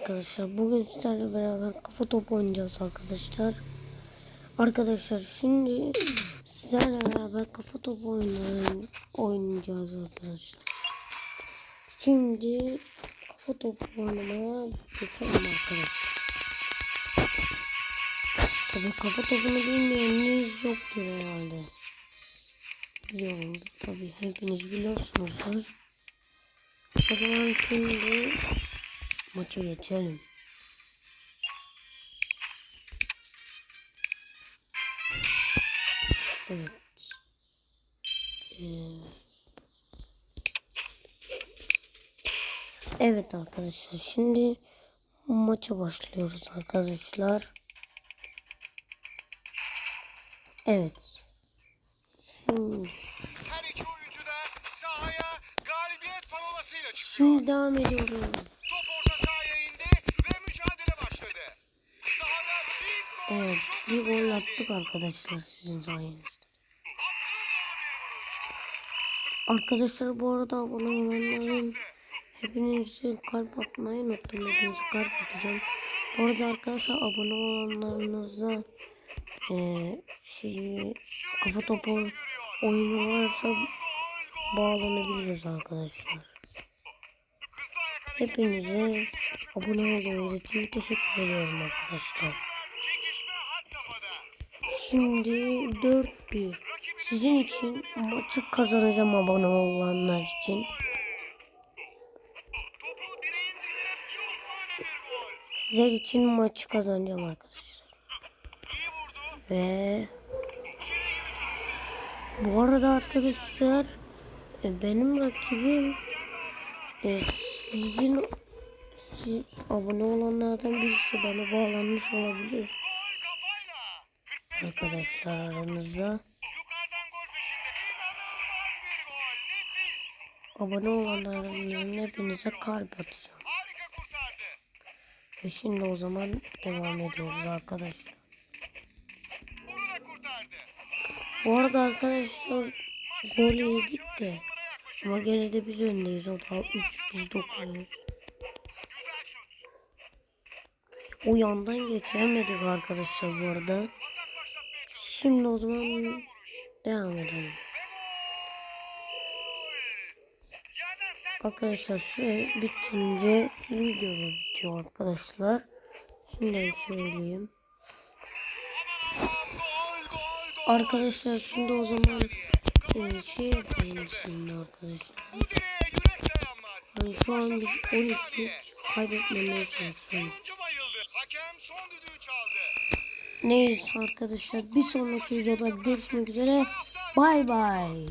Arkadaşlar bugün sizlerle beraber kafa topu oynayacağız arkadaşlar. Arkadaşlar şimdi sizlerle beraber kafa topu oynayacağız arkadaşlar. Şimdi kafa topu oynamaya geçelim arkadaşlar. Tabii kafa topunu bilmeyeniniz yoktur herhalde. Biliyorum tabii hepiniz biliyorsunuzdur. O zaman şimdi maça geçelim. Evet. Ee, Evet arkadaşlar şimdi maça başlıyoruz arkadaşlar. Evet. Şimdi, Her iki oyuncu da sahaya galibiyet parolasıyla çıkıyor. şimdi devam ediyoruz. Evet bir gol attık arkadaşlar sizin sayenizde. Arkadaşlar bu arada abone olanların Çaktı. hepinize kalp atmayı unuttum. Hepinize kalp atacağım. Bu arada arkadaşlar abone olanlarınızda eee şeyi kafa topu oyunu varsa bağlanabiliriz arkadaşlar. Hepinize abone olduğunuz için teşekkür ediyorum arkadaşlar. Şimdi 4-1. Sizin için maçı kazanacağım abone olanlar için. Sizler için maçı kazanacağım arkadaşlar. Ve bu arada arkadaşlar e, benim rakibim e, sizin siz, abone olanlardan birisi bana bağlanmış olabilir Gol kafayla. 45 arkadaşlar aranızda. Abone olanların hepinize kalp atacağım. Ve şimdi o zaman devam ediyoruz arkadaşlar. Bu arada arkadaşlar gol yedik de ama gene de biz öndeyiz. O da 3 biz 9. Güzel şut. O yandan geçemedik arkadaşlar bu arada. Şimdi o zaman devam edelim. Arkadaşlar süre bitince video bitiyor arkadaşlar. Şimdiden söyleyeyim. Arkadaşlar şimdi o zaman e, şey yapalım şimdi arkadaşlar. Hani şu an biz 12 kaybetmemeye çalışıyoruz. Hakem son düdüğü çaldı. Neyse arkadaşlar bir sonraki videoda görüşmek üzere. Bay bay.